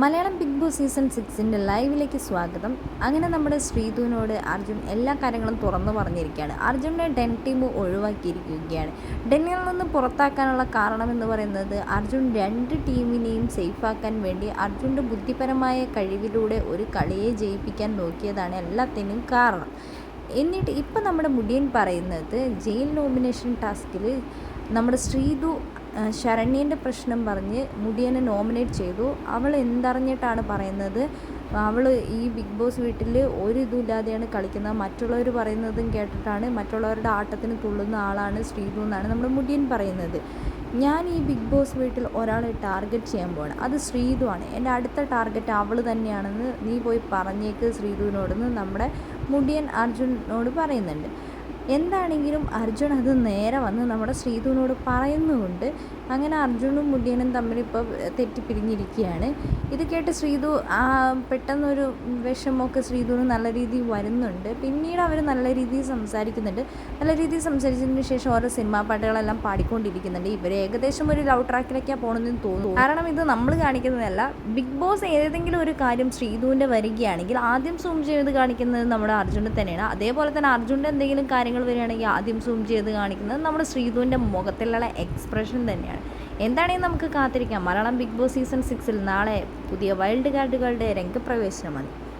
Malayalam big Boss season സിക്സിന്റെ ലൈവിലേക്ക് സ്വാഗതം. അങ്ങനെ നമ്മുടെ ശ്രീധുവിനോട് അർജുൻ എല്ലാ കാര്യങ്ങളും തുറന്നു പറഞ്ഞിരിക്കുകയാണ്. അർജുനെ ഡെൻ ടീം ഒഴിവാക്കിയിരിക്കുകയാണ്. ഡെന്നിൽ നിന്ന് പുറത്താക്കാനുള്ള കാരണം എന്ന് പറയുന്നത് അർജുൻ രണ്ട് ടീമിനെയും സേഫാക്കാൻ വേണ്ടി അർജുന്റെ ബുദ്ധിപരമായ കഴിവിലൂടെ ഒരു കളിയെ ജയിപ്പിക്കാൻ നോക്കിയതാണ് എല്ലാത്തിനും കാരണം. എന്നിട്ട് ഇപ്പം നമ്മുടെ മുടിയൻ പറയുന്നത് ജയിൽ നോമിനേഷൻ ടാസ്കിൽ നമ്മുടെ ശ്രീതു ആ, ശരണ്യന്റെ പ്രശ്നം പറഞ്ഞ് മുടിയനെ നോമിനേറ്റ് ചെയ്തു. അവൾ എന്തറിഞ്ഞിട്ടാണ് പറയുന്നത്? അവൾ ഈ ബിഗ് ബോസ് വീട്ടിൽ ഒരു ഇതുമില്ലാതെയാണ് കളിക്കുന്നത്. മറ്റുള്ളവർ പറയുന്നതും കേട്ടിട്ടാണ് മറ്റുള്ളവരുടെ ആട്ടത്തിന് തുള്ളുന്ന ആളാണ് ശ്രീതു എന്നാണ് നമ്മുടെ മുടിയൻ പറയുന്നത്. ഞാൻ ഈ ബിഗ് ബോസ് വീട്ടിൽ ഒരാളെ ടാർഗറ്റ് ചെയ്യാൻ പോവാണ്. അത് ശ്രീതു ആണ്. എന്റെ അടുത്ത ടാർഗറ്റ് അവൾ തന്നെയാണെന്ന് നീ പോയി പറഞ്ഞേക്ക് ശ്രീതുവിനോടെന്ന് നമ്മുടെ മുടിയൻ അർജുനോട് പറയുന്നുണ്ട്. എന്താണെങ്കിലും അർജുൻ അത് നേരെ വന്ന് നമ്മുടെ ശ്രീധുവിനോട് പറയുന്നുമുണ്ട്. അങ്ങനെ അർജുനും മുടിയനും തമ്മിൽ ഇപ്പോൾ തെറ്റിപ്പിരിഞ്ഞിരിക്കുകയാണ്. ഇത് കേട്ട് ശ്രീധു ആ, പെട്ടെന്നൊരു വിഷമമൊക്കെ ശ്രീധുവിന് നല്ല രീതിയിൽ വരുന്നുണ്ട്. പിന്നീട് അവർ നല്ല രീതിയിൽ സംസാരിക്കുന്നുണ്ട്. നല്ല രീതിയിൽ സംസാരിച്ചതിന് ശേഷം ഓരോ സിനിമാ പാട്ടുകളെല്ലാം പാടിക്കൊണ്ടിരിക്കുന്നുണ്ട്. ഇവർ ഏകദേശം ഒരു ലവ് ട്രാക്കിലേക്കാണ് പോകണമെന്ന് തോന്നുന്നു. കാരണം ഇത് നമ്മൾ കാണിക്കുന്നതല്ല. ബിഗ് ബോസ് ഏതെങ്കിലും ഒരു കാര്യം ശ്രീധുവിന്റെ വരികയാണെങ്കിൽ ആദ്യം സൂം ചെയ്ത് കാണിക്കുന്നത് നമ്മുടെ അർജുനെ തന്നെയാണ്. അതേപോലെ തന്നെ അർജുന്റെ എന്തെങ്കിലും കാര്യങ്ങൾ വരികയാണെങ്കിൽ ആദ്യം സൂം ചെയ്ത് കാണിക്കുന്നത് നമ്മുടെ ശ്രീധുവിന്റെ മുഖത്തിലുള്ള എക്സ്പ്രഷൻ തന്നെയാണ്. എന്താണെങ്കിലും നമുക്ക് കാത്തിരിക്കാം? മലയാളം ബിഗ് ബോസ് സീസൺ സിക്സിൽ നാളെ പുതിയ വൈൽഡ് കാർഡുകളുടെ രംഗപ്രവേശനമാണ്